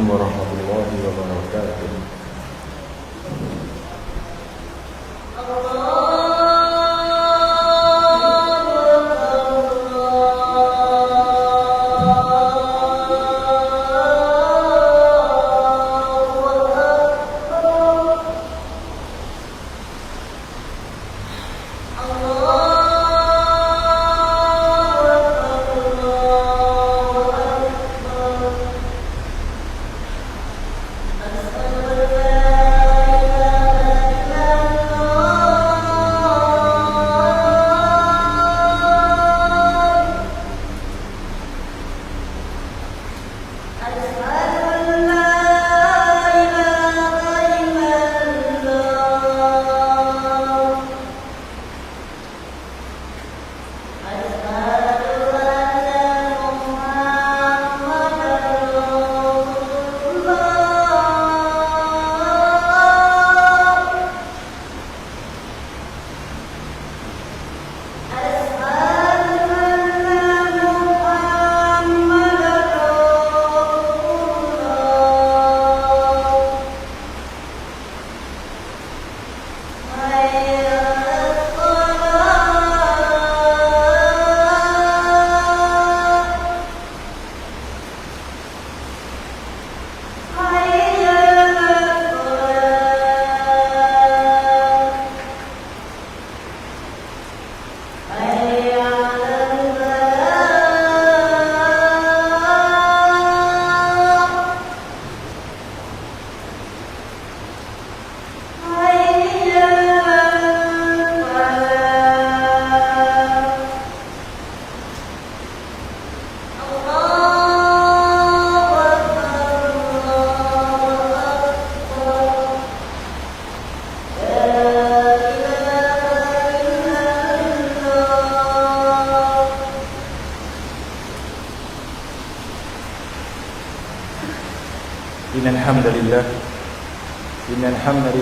আলাইকুম রহমত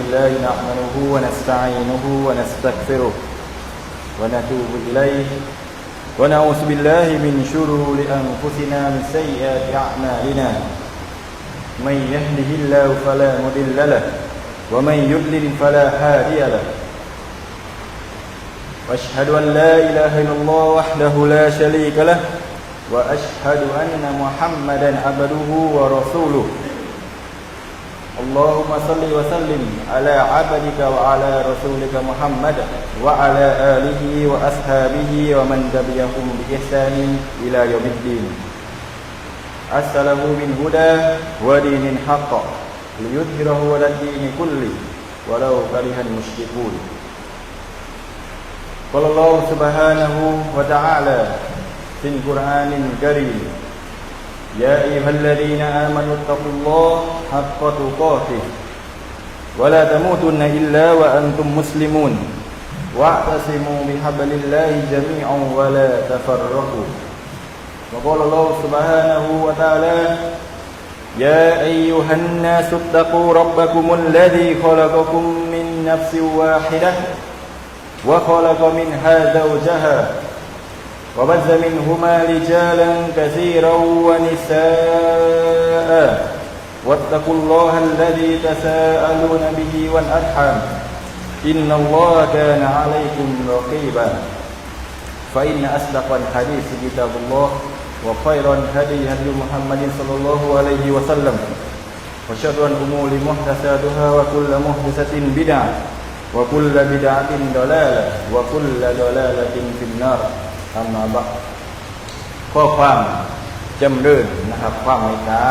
الحمد لله نحمده ونستعينه ونستغفره ونتوب إليه ونعوذ بالله من شرور أنفسنا من سيئات أعمالنا. من يهده الله فلا مضل له ومن يضلل فلا هادي له. وأشهد أن لا إله إلا الله وحده لا شريك له وأشهد أن محمدا عبده ورسوله. اللهم صل وسلم على عبدك وعلى رسولك محمد وعلى اله واصحابه ومن تبعهم باحسان الى يوم الدين أسأله من هدى ودين حق ليظهره على الدين كله ولو كره المشركون قال الله سبحانه وتعالى في القرآن الكريم يا أيها الذين آمنوا اتقوا الله حق تقاته. ولا تموتن إلا وأنتم مسلمون. واعتصموا بحبل الله جميعا ولا تفرقوا. وقال الله سبحانه وتعالى يا أيها الناس اتقوا ربكم الذي خلقكم من نفس واحدة وخلق منها زوجها وبث منهما رجالا كثيرا ونساء. واتقوا الله الذي تساءلون به والأرحام. إن الله كان عليكم رقيبا. فإن أصدق الحديث كتاب الله وخير الهدي هدي محمد صلى الله عليه وسلم. وشر الأمور محدثاتها وكل محدثة بدعة وكل بدعة ضلالة وكل ضلالة في النار. ำนองว่าข้อความจำเริญนนะครับ ความเมตตา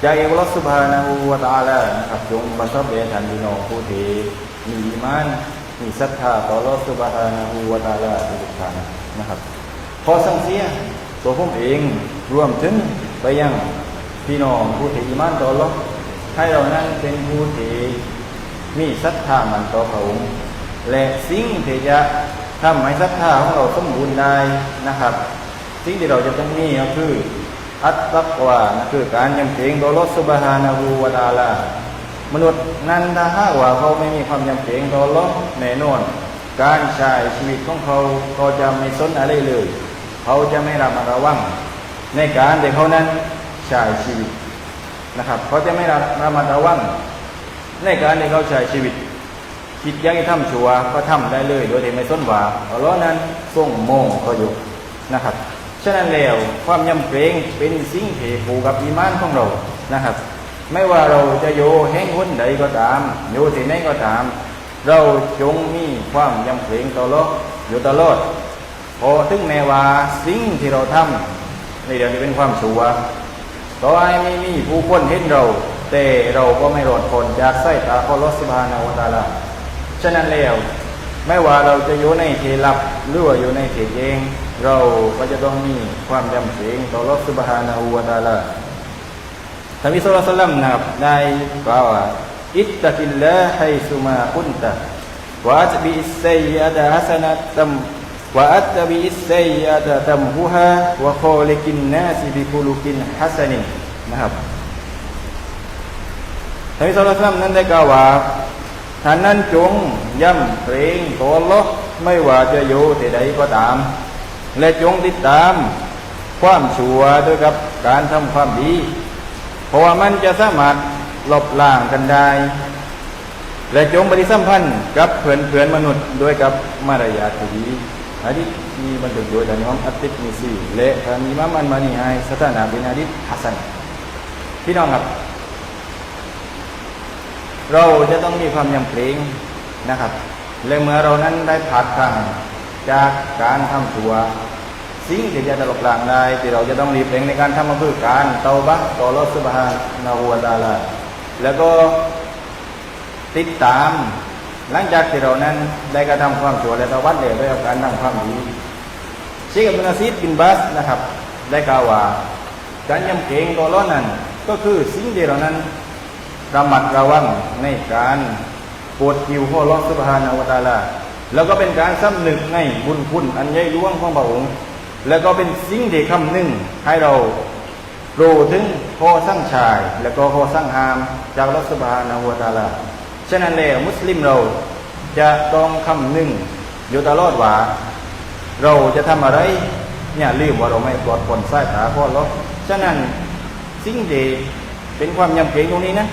ใจอัลลอฮฺสุบฮานาหูวาตาแล้นะครับจงบรรทับเดชันดีนองผู้ที่มีมานมีศรัทธาต่ออัลลอฮฺสุบฮานาหูวาตาแล้ทุกท่านนะครับ พอสังเสียตัวผมเองรวมถึงไปยังพี่น้องผู้ที่มีมานต่ออัลลอฮฺให้เรานั้นเป็นผู้ที่มีศรัทธามันต่อพระองค์และสิ่งที่จะ ทำให้ศรัทธาของเราสมบูรณ์ได้นะครับ สิ่งที่เราจะต้องมีก็คือ อัตตักวานะคือการยำเกรงต่อรสุบฮานะฮูวะตาลามนุษย์นั้นถ้าหากว่าเขาไม่มีความยำเกรงต่อรอแน่นอน การใช้ชีวิตของเขาก็จะไม่สนอะไรเลย เขาจะไม่ระมัดระวัง ในการที่เขานั้นใช้ชีวิตนะครับ เขาจะไม่ระมัดระวังในการที่เขาใช้ชีวิต คิดอยังจะทำชัวก็ทำได้เลย โดยที่ไม่ส้นหวาอัลลอฮ์นั้นทรงโมงเขาอยู่นะครับ ฉะนั้นแล้วความยำเกรงเป็นสิ่งที่ผูกกับอีมานของเรานะครับ ไม่ว่าเราจะโยแห่งหนใดก็ตามโยที่ไหนก็ตาม เราจงมีความยำเกรงต่อลออยู่ตลอดพอถึงแม้ว่าสิ่งที่เราทำในเดี๋ยวนี้เป็นความชัวต่อให้ไม่มีผู้คนเห็นเรา แต่เราก็ไม่รอดพ้นจากไสายตาของลอสบานาวตาลา ฉะนั้นแล้วไม่ว่าเราจะอยู่ในที่ลับหรือว่าอยู่ในที่เอง เราก็จะต้องมีความยำเกรงต่อรบสุบฮานาอูวาตาลาท่านมิสุลต่านนะครับได้กล่าวว่าอิตตะกิลละให้สุมาอุนตะวะอัตบิอิสไซยะดะฮัสนะตัมวะอัตบิอิสไซยะดะตัมฮุฮาวะคลิกินนาสิบิคุลุกินฮัสนินนะครับท่านมิสุลต่านนั้นได้กล่าวว่า ท่านนั้นจงย่ำเกรงต่ออัลลอฮ์ไม่ว่าจะอยู่ที่ใดก็ตาม และจงติดตามความชั่วด้วยกับการทำความดี เพราะว่ามันจะสามารถลบล้างกันได้ และจงปฏิสัมพันธ์กับเพื่อนเพื่อนมนุษย์ด้วยกับมารยาทที่ดีอันนี้มีบรรทุกโดยท่านอิหม่ามอัตติมิซีและท่านอิหม่ามอันมานีไฮสถานะเป็นอะดิษฮัสซันพี่น้องครับ เราจะต้องมีความยำเกรงนะครับ และเมื่อเรานั้นได้ผ่านทางจากการทำตัว สิ่งที่จะตลบหลังได้ที่เราจะต้องรีบเร่งในการทำก็คือการเตาบะต่อรถสุบฮานาหัวตาลาแล้วก็ติดตาม หลังจากที่เรานั้นได้กระทำความชั่วและตะวัดเดียวด้วยการทำความดีเชคอับดุลอาซีดบินบัสนะครับ ได้กล่าวว่าการยำเกรงต่อร้อนนั้นก็คือสิ่งที่เรานั้น ระมัดระวังในการปวดคิวข้อร้อสุภานาอวตาลาแล้วก็เป็นการสำนึกในบุญคุณอันใหญ่หลวงของพระองค์ แล้วก็เป็นสิ่งที่คำหนึ่งให้เรารู้ถึงข้อสั่งชาย แล้วก็ข้อสั่งหามจากรัฐบาลนาอวตาลา ฉะนั้นแล้วมุสลิมเราจะต้องคำหนึ่งอยู่ตลอดว่า เราจะทำอะไรเนี่ยลืมว่าเราไม่ปลอดผลสายตาข้อร้องฉะนั้นสิ่งที่เป็นความยำเกรงตรงนี้นะ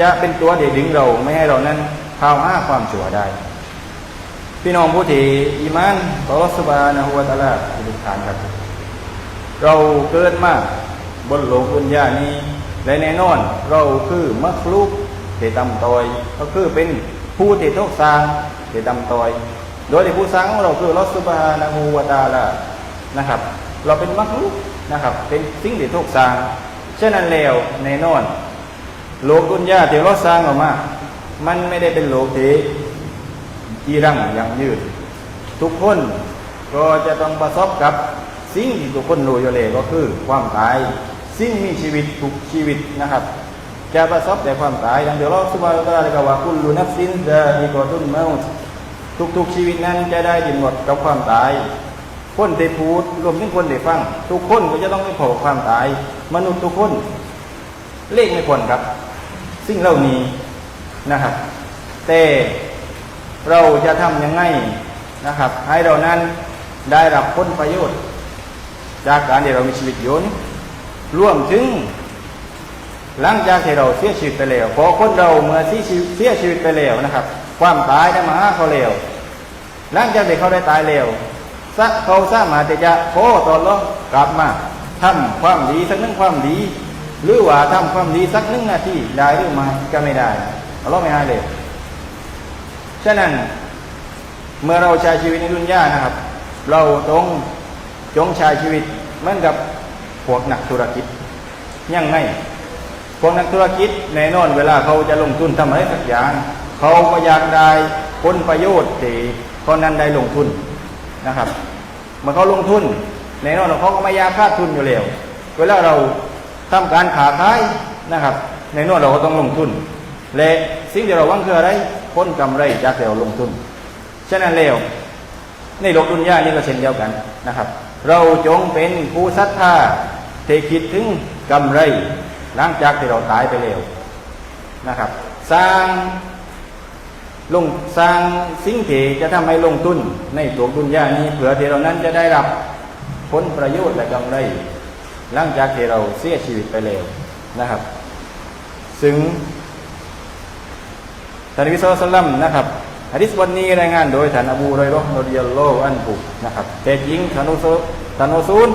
จะเป็นตัวเดดึงเราไม่ให้เรานั้นพาวห้าความชั่วได้ พี่น้องผู้ที่อีมานต่อรัสบานะฮุวาตาลาทุกท่านครับ เราเกิดมาบนโลกบุญญานี้ และแน่นอนเราคือมักลุกเตตำตอย ก็คือเป็นผู้ที่ทุกสร้างเตตำตอย โดยที่ผู้สร้างของเราคือรัสบานะฮูวาตาลานะครับ เราเป็นมักลุกนะครับ เป็นสิ่งที่ทุกสร้างฉะนั้นแล้วแน่นอน โลกดุนยาที่เราสร้างออกมา มันไม่ได้เป็นโลกที่จีรังอย่างยืด ทุกคนก็จะต้องประสบกับสิ่งที่ทุกคนรู้อยู่เลยก็คือความตาย สิ่งมีชีวิตทุกชีวิตนะครับ จะประสบแต่ความตายอย่างเดียวเราสุภาพตาเลยกว่าคุณลูนับสินจะมีกอตุนเมาทุกๆชีวิตนั้นจะได้ดินหมดกับความตาย คนได้พูดรวมถึงคนได้ฟัง ทุกคนก็จะต้องไม่พบความตาย มนุษย์ทุกคนเลขไม่ควรครับ สิ่งเหล่านี้นะครับ แต่เราจะทำยังไงนะครับ ให้เรานั้นได้รับผลประโยชน์ จากการที่เรามีชีวิตอยู่นี้ร่วมถึง หลังจากที่เราเสียชีวิตไปแล้วพอคนเราเมื่อเสียชีวิตไปแล้วนะครับ ความตายได้มาหาเขาแล้วหลังจากที่เขาได้ตายแล้วสักเขาสามารถจะโค้ตอนล้อกลับมาทำความดีสักนึงความดี หรือว่าทำความดีสักหนึ่งนาทีได้หรือไม่ก็ไม่ได้เราไม่ให้เลยฉะนั้นเมื่อเราใช้ชีวิตในดุนยานะครับ เราต้องจงใช้ชีวิตเหมือนกับพวกนักธุรกิจยังไงพวกนักธุรกิจแน่นอนเวลาเขาจะลงทุนทำอะไรสักอย่างเขาก็อยากได้ผลประโยชน์ที่เขานั้นได้ลงทุนนะครับเมื่อเขาลงทุนแน่นอนเขาก็ไม่ยากขาดทุนอยู่แล้วเวลาเรา ทำการขาขายนะครับในนวดเราก็ต้องลงทุน และสิ่งที่เราหวังคืออะไรผลกำไรจากเราลงทุน ฉะนั้นแล้วในโลกดุนยานี่ก็เช่นเดียวกันนะครับ เราจงเป็นผู้ศรัทธาที่คิดถึงกำไร หลังจากที่เราตายไปแล้วนะครับ สร้างลงสร้างสิ่งที่จะทำให้ลงทุนในตัวดุนยานี้เผื่อที่เรานั้นจะได้รับผลประโยชน์และกำไร หลังจากที่เราเสียชีวิตไปแล้วนะครับ ซึ่งท่านวิศวสลัมนะครับฮะดิษวันนี้รายงานโดยท่านอบูไรรอห์นริยโลอันบุกนะครับแต่จริงทานอุซูทานุซูล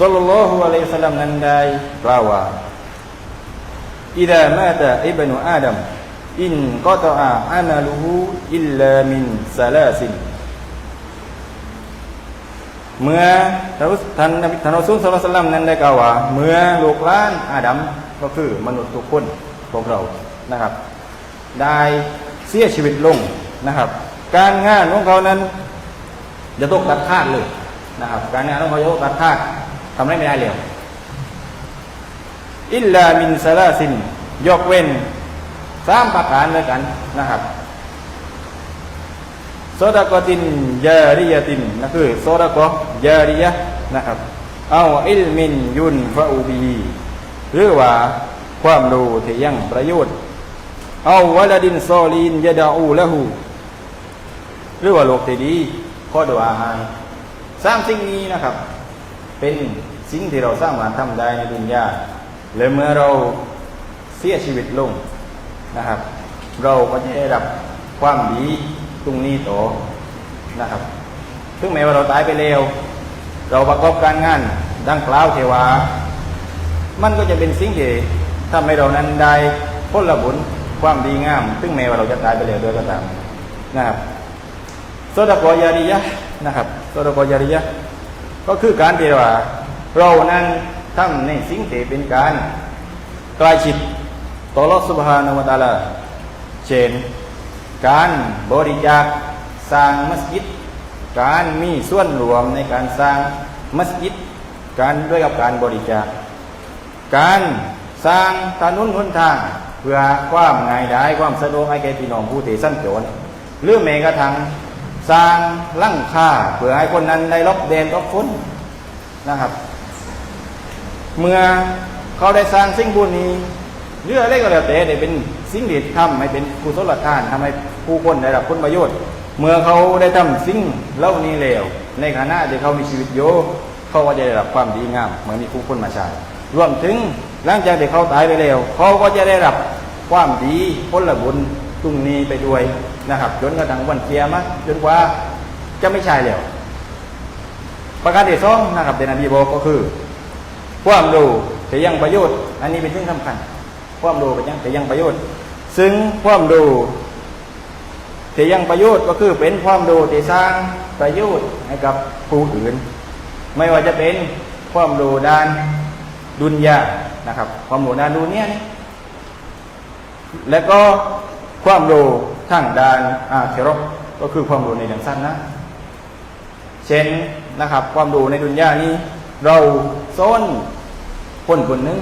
สัลลัลลอฮุอะลัยฮิสลัมนั้นได้กล่าวว่าอิดามาตะอิบนุอาดัมอินกอตอาอานาลูฮูอิลลามินซาลาซิน ท่านท่านอัสุลสลลัมนั้นได้กล่าวว่า เมื่อลูกหล้านอาดัมก็คือมนุษย์ทุกคนพวกเรานะครับ ได้เสียชีวิตลงนะครับ การงานของเขานั้นจะตกตัดขาดเลยนะครับ การงานของเขาจะตกตัดขาดทำได้ไม่ได้เลยอิลลามินซาลาซินยกเว้นสามประการด้วยกันนะครับ โซดากตินยาริยตินนั่นคือโซดากยาริยะนะครับเอาอิลมินยุนฟาอูบีหรือว่าความรู้ที่ยังประโยชน์เอาวลาดินซอลีนยะดาอูละหูหรือว่าโลกที่ดีข้อดูอาหารสามสิ่งนี้นะครับ เป็นสิ่งที่เราสร้างมาทำได้ในดุนยาและเมื่อเราเสียชีวิตลงนะครับ เราก็จะได้รับความดี ตรงนี้ต่อนะครับถึงแม้ว่าเราตายไปแล้วเราประกอบการงานดังกล่าวเทวามันก็จะเป็นสิ่งที่ทำให้เรานั้นได้ผลบุญความดีงามถึงแม้ว่าเราจะตายไปแล้วด้วยก็ตามนะครับโซดากอยาริยะนะครับโซดากอยาริยะก็คือการที่ว่า เรานั้นทำในสิ่งที่เป็นการกล้ชิดต่อรอสุบฮานวตะอาลาเชน การบริจาคสร้างมัสยิด การมีส่วนรวมในการสร้างมัสยิด การด้วยกับการบริจาค การสร้างถนนหนทาง เพื่อความง่ายดายความสะดวกให้แก่พี่น้องผู้ที่สั้นโจรหรือแม้กระทั่งสร้างลั่งค่าเพื่อให้คนนั้นได้รับเดนรับฝนนะครับ เมื่อเขาได้สร้างสิ่งบุญนี้ เรื่องอะไรก็แล้วแต่ได้เป็นสิ่งดีทำให้เป็นกุศลทานทำให้ผู้คนได้รับผลประโยชน์ เมื่อเขาได้ทำสิ่งเหล่านี้แล้ว ในขณะที่เขามีชีวิตอยู่เขาก็จะได้รับความดีงามเหมือนมีผู้คนมาใช้รวมถึงหลังจากที่เขาตายไปแล้วเขาก็จะได้รับความดีผลบุญตรงนี้ไปด้วยนะครับจนกระทั่งวันเกียรมาจนกว่าจะไม่ใช่แล้วประการที่สองนะครับเดนบีบอกก็คือ ความรู้แต่ยังประโยชน์ อันนี้เป็นสิ่องสำคัญ ความรู้เป็นยังแต่ยังประโยชน์ ซึ่งความรู้แต่ยังประโยชน์ก็คือเป็นความรู้ที่สร้างประโยชน์ให้กับผู้อื่น ไม่ว่าจะเป็นความรู้ด้านดุนยานะครับ ความรู้ด้านดุนยนี่และก็ความรู้ทางด้านอาเคโรก็คือความรู้ในเรื่องสั้นนะ เช่นนะครับ ความรู้ในดุนยานี้เราซ้อนคนคนหนึ่ง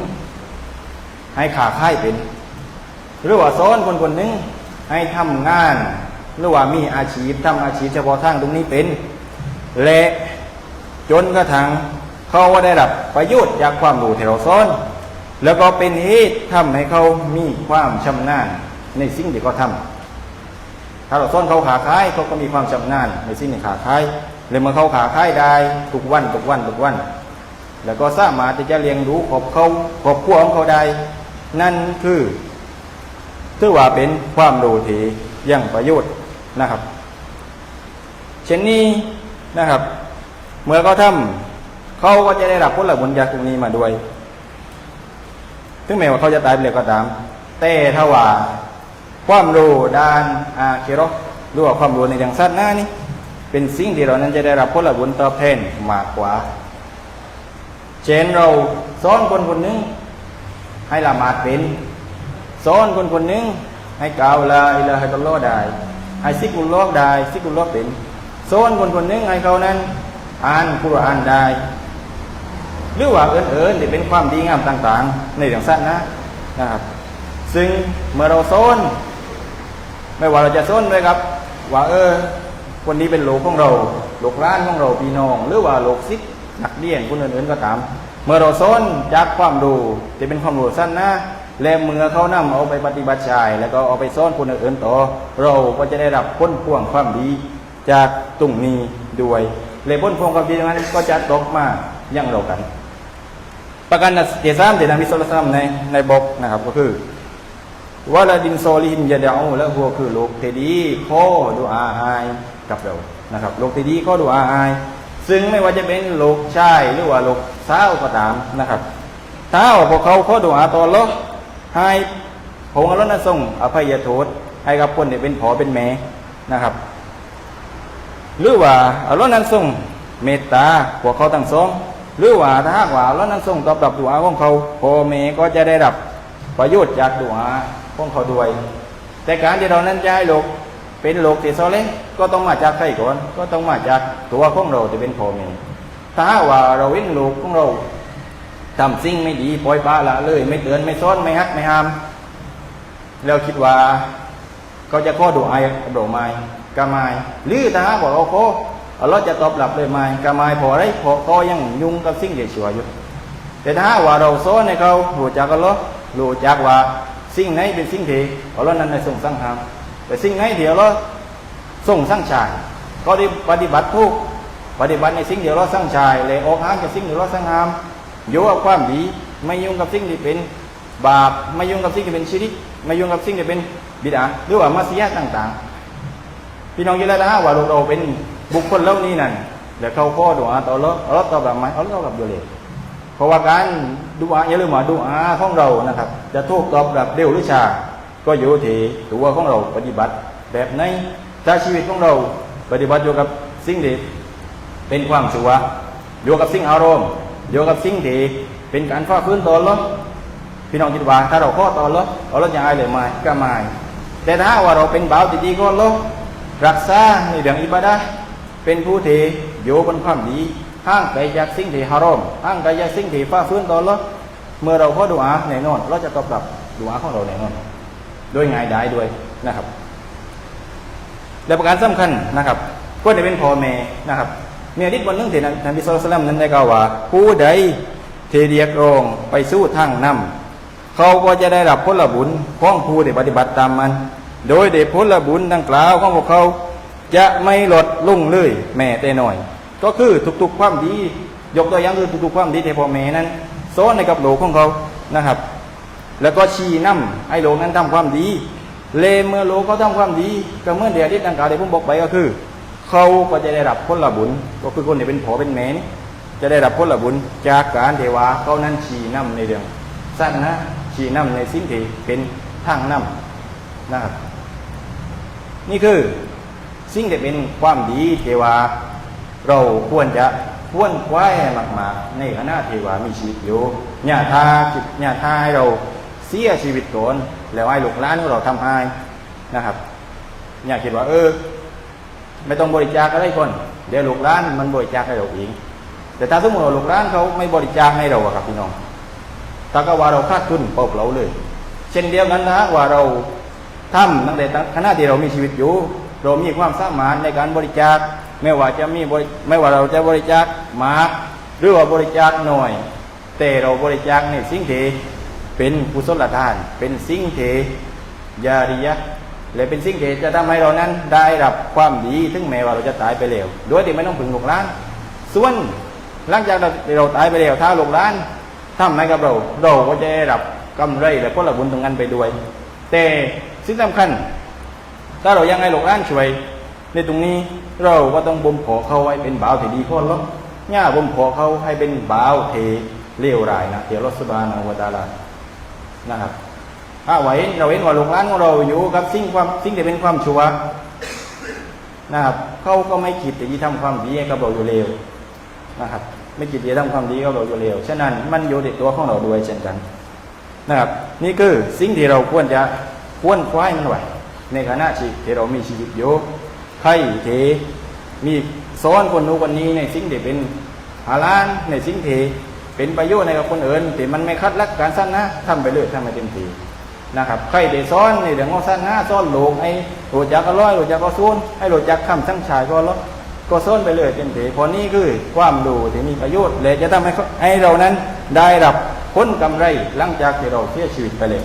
ให้ขาค่ายเป็น หรือว่าซ้อนคนคนหนึ่งให้ทำงาน หรือว่ามีอาชีพทำอาชีพเฉพาะทางตรงนี้เป็น และจนกระทั่งเขาว่าได้รับประโยชน์จากความรู้ที่เราซ้อน แล้วก็เป็นเหตุทำให้เขามีความชำนาญในสิ่งที่เขาทำถ้าเราซ้อนเขาขาค่ายเขาก็มีความชำนาญในสิ่งที่ขาค่ายเลยมื่อเขาขาค่ายได้ทุกวันทุกวันทุกวัน แล้วก็สามารถที่จะเลี้ยงดูครอบเขาครอบครัวของเขาได้ นั่นคือถือว่าเป็นความรู้ที่ยังประโยชน์นะครับ เช่นนี้นะครับ เมื่อเขาทำเขาก็จะได้รับผลบุญจากตรงนี้มาด้วยถึงแม้ว่าเขาจะตายไปแล้วก็ตาม แต่ถ้าว่าความรู้ด้านอาเคโรหรือว่าความรู้ในทางศาสนานี่เป็นสิ่งที่เรานั้นจะได้รับผลบุญตอบแทนมากกว่า เช่นเราสอนคนคนนึง ให้ละหมาดเป็นสอนคนคนหนึ่งให้กล่าวลาอิลาฮิตัลลอฮได้ให้ซิกุลลอฮได้ซิกุลลอฮเป็นสอนคนคนหนึ่งให้เขานั้นอ่านคุรอานได้หรือว่าเอิญๆที่เป็นความดีงามต่าง ๆ ในเรื่องสั้นนะนะครับ ซึ่งเมื่อเราสอนไม่ว่าเราจะสอนเลยครับ ว่าเออคนนี้เป็นโลกของเราโลกร้านของเราพี่น้อง หรือว่าโลกซิกนักเรียนคนอื่นๆก็ตาม เมื่อเราสนจากความรู้ที่เป็นความรู้สั้นนะและเมื่อเขานำเอาไปปฏิบัติใช้แล้วก็เอาไปสอนคนอื่นๆต่อ เราก็จะได้รับผลพวงความดี จากตรงนี้ด้วยและผลพวงความดีนั้นก็จะตกมาอย่งเรากัน ประการที่สามที่นบีสุลต่านในในบกนะครับก็คือวะลาดินโซลินยาดาและหัวคือโลูกที่ดีข้อดูอาไอกับเรานะครับโลูกที่ดีข้อดูอาไอ ซึ่งไม่ว่าจะเป็นลูกชายหรือว่าลูกสาวก็ตามนะครับถ้าพวกเขาข้อดูอาต่อรให้พงอัลนั้นทรงอภัยโทษให้กับคนที่เป็นพ่อเป็นแม่นะครับ หรือว่าอัลนั้นทรงเมตตาพวกเขาทั้งสองหรือว่าถ้าหากว่าอัลนั้นทรงตอบรับดุอาของเขาพ่อแม่ก็จะได้รับประโยชน์จากดุอาของเขาด้วย แต่การที่เรานั้นจะให้ลูก เป็นโลกที่ซอเลห์ก็ต้องมาจากใครก่อน ก็ต้องมาจากตัวของเราที่เป็นพ่อแม่ถ้าว่าเราเว้นโลกของเราทำสิ่งไม่ดีปล่อยปละละเลย ไม่เตือนไม่ซ้อนไม่ฮักไม่ห้าม แล้วคิดว่าเขาจะข้อดุอากับเราไหมกะไมหรือถ้าหากว่าเราขออัลลอฮ์จะตอบรับเลยไหมกะไมพอไรพอก็ยังยุ่งกับสิ่งเดียวชัวอยู่แต่ถ้าว่าเราซ้อนในเขารู้จักอัลลอฮ์รู้จักว่าสิ่งไหนเป็นสิ่งที่อัลลอฮ์นั้นได้ทรงสังหาม แต่สิ่งไหนที่อัลลอฮ์ทรงสั่งชาย ก็ได้ปฏิบัติทุกปฏิบัติในสิ่งที่อัลลอฮ์สั่งชายเลยออกห่างจากสิ่งที่อัลลอฮ์สั่งหามอยู่กับความดีไม่ยุ่งกับสิ่งที่เป็นบาปไม่ยุ่งกับสิ่งที่เป็นชิริกไม่ยุ่งกับสิ่งที่เป็นบิดาหรือว่ามัสยิดต่างๆ พี่น้องยินดีนะว่าเราเป็นบุคคลเหล่านี้นั่นเดี๋ยวเขาข้อดูอาต่ออัลลอฮ์อัลลอฮ์ตอบบไหมอัลลอฮ์ตอบรับอยู่เลยเพราะว่าการดูอาอย่าลืมว่าดูอาของเรานะครับ จะถูกตอบรับเร็วหรือช้า ก็อยู่ที่ตัวของเราปฏิบัติแบบในถ้าชีวิตของเราปฏิบัติอยู่กับสิ่งที่เป็นความชั่วอยู่กับสิ่งอารมณ์อยู่กับสิ่งที่เป็นการฟ้าฟื้นตอนลดพี่น้องคิดว่าถ้าเราข้อตอนลดเราลดยังไงเลยไหมก็ไม่แต่ถ้าว่าเราเป็นบ่าวที่ดีก็ลดรักษาในเรื่องอิบาดะเป็นผู้ที่อยู่บนความดีห่างไกลจากสิ่งที่ฮารอมห่างไกลจากสิ่งที่ฟ้าฟื้นตอนลดเมื่อเราขอดุอาแน่นอน เราจะตอบรับดุอาของเราแน่นอน โดยง่ายไดายด้วยนะครับ และประการสำคัญนะครับก็จะเป็นพ่อแม่นะครับเมีอดีตวันหนึงที่นบีสุลต่านนั้นได้กล่าวว่า ผู้ใดเที่เรียกรองไปสู้ทางนำเขาก็จะได้รับผลบุญของผู้ที่ปฏิบัติตามมัน โดยได้ผลบุญดังกล่าวของพวกเขาจะไม่ลดลงเลยแม้แต่น้อย ก็คือทุกๆความดี ยกตัวอย่างคือทุกๆความดีที่พ่อแม่นั้นสอนในกับโลกของเขานะครับ แล้วก็ชี้นำให้โลกนั้นทำความดี เลเมื่อโลกเขาทำความดีก็เมื่อเดียวที่ดังกล่าวที่ผมบอกไปก็คือ เขาก็จะได้รับผลบุญก็คือคนที่เป็นผัวเป็นแม่นี่จะได้รับผลบุญจากการเทวาเขานั้นชี้นำในเรื่องสั้นนะชี้นำในสิ่งที่เป็นทางนำนะครับนี่คือสิ่งที่เป็นความดีเทวาเราควรจะควรคว้ายให้มากๆในขณะเทวามีชีวิตอยู่อย่าทาอย่าทาให้เรา เสียชีวิตก่อนแล้วให้ลูกหลานของเราทำให้นะครับ อย่าคิดว่า เออ ไม่ต้องบริจาคอะไรก่อนเดี๋ยวลูกหลานมันบริจาคให้เราเองแต่ถ้าสมมติว่าลูกหลานเขาไม่บริจาคให้เราครับพี่น้องถ้าก็ว่าเราขาดทุนเปล่าๆเลย เช่นเดียวกันนะว่าเราทำตั้งแต่ขณะที่เรามีชีวิตอยู่ เรามีความสามารถในการบริจาค ไม่ว่าจะมีบริไม่ว่าเราจะบริจาคมากหรือว่าบริจาคหน่อย แต่เราบริจาคในสิ่งที่ เป็นกุศลทาน เป็นสิ่งที่ยาริยะและเป็นสิ่งที่จะทำให้เรานั้นได้รับความดีถึงแม้ว่าเราจะตายไปแล้วโดยที่ไม่ต้องพึงหลูกหลาน ส่วนหลังจากเราเราตายไปแล้วถ้าหลูกหลานทำให้กับเราเราก็จะได้รับกำไรและผลบุญตรงนั้นไปด้วย แต่สิ่งสำคัญ ถ้าเรายังให้ลูกหลานช่วย ในตรงนี้เราก็ต้องบ่มเพาะเขาให้เป็นบ่าวที่ดีพ้นลบย่าบ่มเพาะเขาให้เป็นบ่าวเทเลวร้ายนะเดี๋ยวรสบานะวตาลา นะครับถ้าไหวเราเห็นว่าลูกหลานของเราอยู่กับสิ่งความสิ่งที่เป็นความชั่วนะครับเขาก็ไม่คิดที่จะทำความดีให้กับเราอยู่เร็วนะครับ ไม่คิดที่จะทำความดีกับเราอยู่เร็วฉะนั้นมันอยู่ในตัวของเราด้วยเช่นกัน นะครับ นี่คือสิ่งที่เราควรจะควรคว้ายมันไหวในขณะที่เรามีชีวิตอยู่ใครที่มีสอนคนนู้นคนนี้ในสิ่งที่เป็นฮาลาลในสิ่งที่ เป็นประโยชน์ในกับคนอื่นแต่มันไม่คัดลักการสั้นนะทำไปเลยทำไปเต็มที่นะครับใครได้ซ้อนในเรื่องของสั้นหน้าซ้อนโลงไอ้โหลดจักก็ร้อยโหลดจักก็ซูนให้โหลดจักคำทั้งชายก็ร้อยก็ซ้อนไปเลยเต็มที่เพราะนี่คือความดูที่มีประโยชน์เลยจะทำให้ให้เรานั้นได้รับผลกำไรหลังจากที่เราเสียชีวิตไปเลย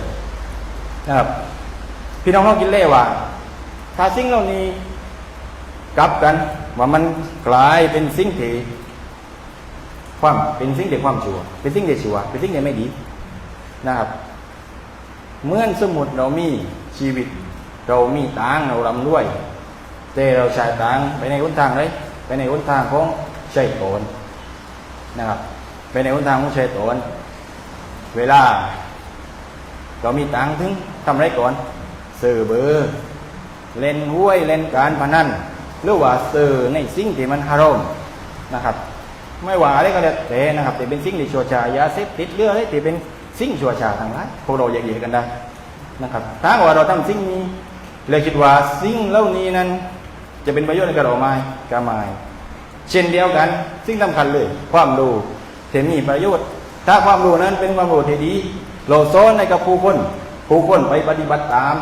นะครับพี่น้องต้องกินเล่ว่าถ้าสิ่งเหล่านี้กลับกันว่ามันกลายเป็นสิ่งที่ ความเป็นสิ่งที่ความชั่ว เป็นสิ่งที่ชั่วเป็นสิ่งที่ไม่ดีนะครับเมื่อสมมุติเรามีชีวิต เรามีตังเราร่ำรวยแต่เราใช้ตังไปในหนทางเลยไปในหนทางของใช้ตนนะครับ ไปในหนทางของใช้ตนเวลา เรามีตังถึงทำไรก่อนซื้อเบอร์เล่นห้วยเล่นการพนันหรือว่าซื้อในสิ่งที่มันฮารมนะครับ ไม่ว่าอะไรก็แล้วแต่นะครับแต่เป็นสิ่งที่ชั่วชายาเสพติดเรื่องอะไรที่เป็นสิ่งชั่วชาทั้งหลายพวกเราแยกแยะกันได้นะครับถ้าว่าเราทำสิ่งนี้เลยคิดว่าสิ่งเหล่านี้นั้น จะเป็นประโยชน์ในกับเราไหมก็ไม่เช่นเดียวกัน สิ่งสำคัญเลย ความรู้เที่มีประโยชน์ ถ้าความรู้นั้นเป็นความรู้ที่ดี เราสอนให้กับผู้คน ผู้คนไปปฏิบัติตาม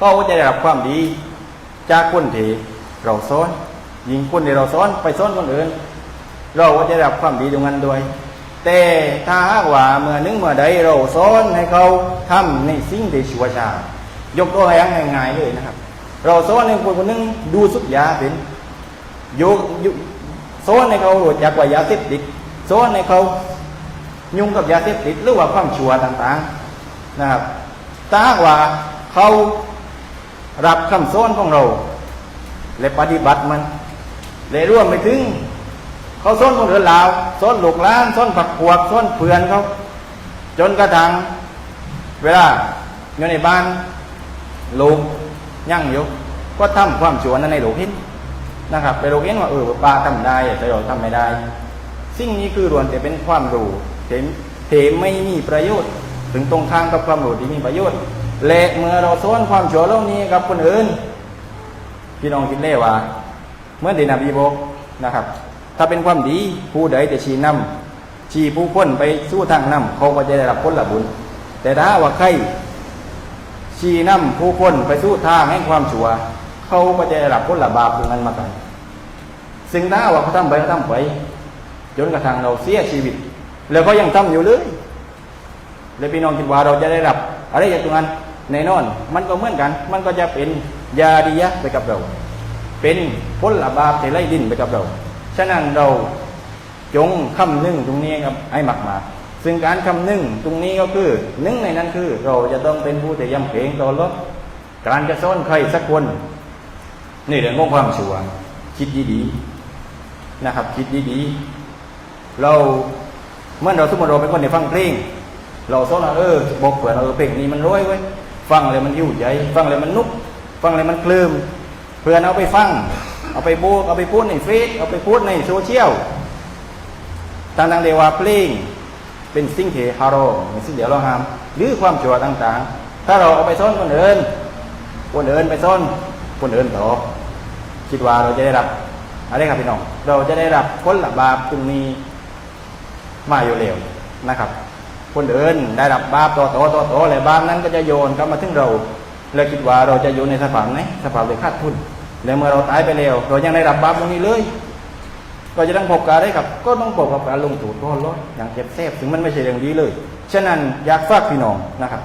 ก็จะได้รับความดี จากคนที่เราสอน ยิงคนที่เราสอนไปสอนคนอื่น เราก็จะได้รับความดีตรงนั้นด้วย แต่ถ้าหากว่าเมื่อนึงเมื่อใดเราสอนให้เขาทำในสิ่งที่ชั่วช้ายกตัวอย่างง่ายๆเลยนะครับ เราสอนให้คนคนนึงดูสุกยาเป็นโยกยุสอนให้เขารู้จักว่ายาเสพติดสอนให้เขายุ่งกับยาเสพติดหรือว่าความชั่วต่างๆนะครับถ้าหากว่าเขารับคำสอนของเรา และปฏิบัติมัน และร่วมไปถึง เขาซ้นคนอื่นลาวซ้อนลูกล้านซ้นผักพวกซ้นเพื่อนเขาจนกระทั่งเวลาอยู่ในบ้านลูกยั่งอยู่ก็ทำความชั่วนั้นในลูกเห็นนะครับ ไปลูกเห็นว่าเออป้าทำได้แต่เราทำไม่ได้ สิ่งนี้คือรวนแต่เป็นความรู้เห็นเถมไม่มีประโยชน์ ถึงตรงข้ามกับความรู้ที่มีประโยชน์และเมื่อเราซ้อนความชั่วเหล่านี้กับคนอื่นพี่น้องคิดเล่ว่าเมื่อเดนบีบอกนะครับ ถ้าเป็นความดีผู้ใดจะชี้นำชี้ผู้คนไปสู้ทางนำเขาก็จะได้รับผลละบุญ แต่ถ้าว่าใครชี้นำผู้คนไปสู้ทางให้ความชั่วเขาก็จะได้รับผลละบาปตรงนั้นมากันซึ่งถ้าว่าเขาทำไปเขาทำไปจนกระทั่งเราเสียชีวิต แล้วก็ยังทำอยู่เลยแล้วพี่น้องคิดว่าเราจะได้รับ อะไรจากตรงนั้นแน่นอน มันก็เหมือนกัน มันก็จะเป็นยาดียะไปกับเรา เป็นผลบาปที่ไล่ดินไปกับเรา ฉะนั้นเราจงคำนึงตรงนี้ครับให้มากมาซึ่งการคำนึงตรงนี้ก็คือหนึ่งในนั้นคือเราจะต้องเป็นผู้ที่ยำเกรงต่อรถการจะซ่อนใครสักคนนี่เรื่องของความชั่วคิดดีๆนะครับ คิดดีๆเราเมื่อเราสมมติเราเป็นคนที่ฟังเพลงเราซ่อนว่าเออบอกเผื่อเราเพลงนี้มันร้อยไว้ยฟังเลยมันหิวใจฟังเลยมันนุก ฟังเลยมันเคลิมเพื่อนเอาไปฟัง เอาไปโบกเอาไปพูดในเฟซเอาไปพูดในโซเชียลทางทางเดว่าเพลงเป็นสิ่งที่ฮารอมเป็นสิ่งเดียวเราห้ามหรือความชั่วต่างๆ ถ้าเราเอาไปซ่อนคนอื่นคนอื่นไปซ่อนคนอื่นต่อคิดว่าเราจะได้รับอะไรครับพี่น้อง เราจะได้รับผละบาปตรงนี้มาอยู่เร็วนะครับ คนอื่นได้รับบาปต่อต่อต่อต่อและบาปนั้นก็จะโยนกลับมาถึงเราเราคิดว่าเราจะอยู่ในสภาพไหนสภาพเลยขาดทุน แล้วเมื่อเราตายไปแล้วเรายังได้รับบาปตรงนี้เลย ก็จะต้องพบกันได้ครับ ก็ต้องพบกับการลงถูกก้อนร้อยอย่างเจ็บแสบถึงมันไม่ใช่เรื่องดีเลย ฉะนั้นอยากฝากพี่น้องนะครับ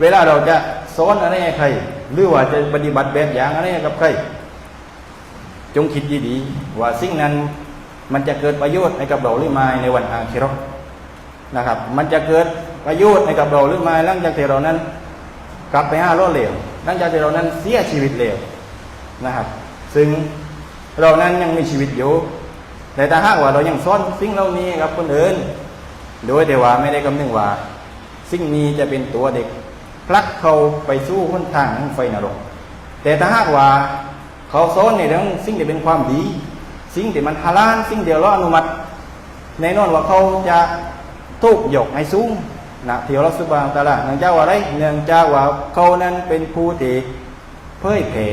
เวลาเราจะสอนอะไรให้ใคร หรือว่าจะปฏิบัติแบบอย่างอะไรกับใคร จงคิดดีๆว่าสิ่งนั้นมันจะเกิดประโยชน์ให้กับเราหรือไม่ในวันอาคิรนะครับ มันจะเกิดประโยชน์ให้กับเราหรือไม่หลังจากที่เรานั้น กลับไปห้าล้อเหลวหลังจากที่เรานั้นเสียชีวิตเหลว นะครับ ซึ่งเรานั้นยังมีชีวิตอยู่แต่ถ้าหากว่าเรายังซ่อนสิ่งเหล่านี้กับคนอื่น โดยแต่ว่าไม่ได้คำนึงว่า สิ่งนี้จะเป็นตัวเด็กพลักเขาไปสู้หนทางแห่งไฟนรก แต่ถ้าหากว่าเขาซ้อนในเรื่องสิ่งที่เป็นความดี สิ่งที่มันฮาลาลสิ่งเดียวเราอนุมัติแน่นอนว่าเขาจะถูกหยกให้สูงนะเที่เราสุบานตะละเนื่องจากว่าอะไรเนื่องจากว่าเขานั้นเป็นผู้ที่เผยแผ่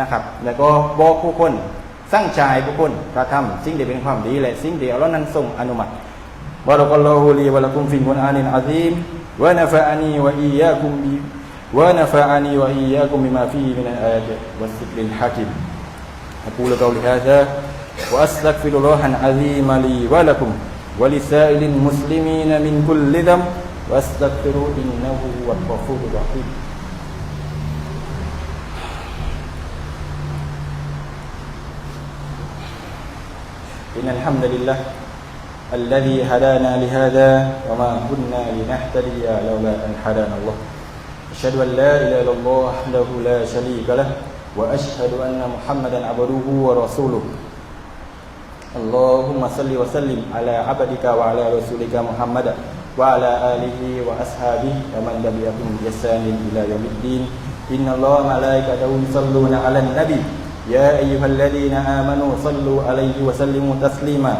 นะครับ แล้วก็บอกผู้คนสร้างชายผู้คนกระทำสิ่งที่เป็นความดีและสิ่งเดียวเรานั้นทรงอนุมัติ بارك الله لي ولكم في القرآن العظيم ونفعني وإياكم ب... ونفعني وإياكم بما فيه من الآيات والذكر الحكيم أقول قولي هذا وأستغفر الله العظيم لي ولكم ولسائر المسلمين من كل ذنب واستغفروا إنه هو الغفور الرحيم الحمد لله الذي هدانا لهذا وما كنا لنهتدي لولا أن هدانا الله أشهد أن لا إله إلا الله وحده لا شريك له وأشهد أن محمدا عبده ورسوله اللهم صل وسلم على عبدك وعلى رسولك محمد وعلى آله وأصحابه ومن تبعهم بإحسان إلى يوم الدين إن الله وملائكته يصلون على النبي يا أيها الذين آمنوا صلوا عليه وسلموا تسليما.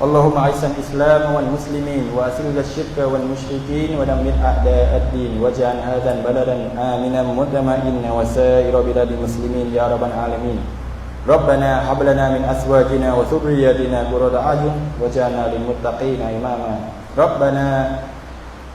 اللهم أعز الإسلام والمسلمين وأسل الشرك والمشركين ودمر أعداء الدين واجعل هذا بلدا آمنا مطمئنا وسائر بلاد المسلمين يا رب العالمين. ربنا هب لنا من أزواجنا وذرياتنا قرة أعين واجعلنا للمتقين إماما. ربنا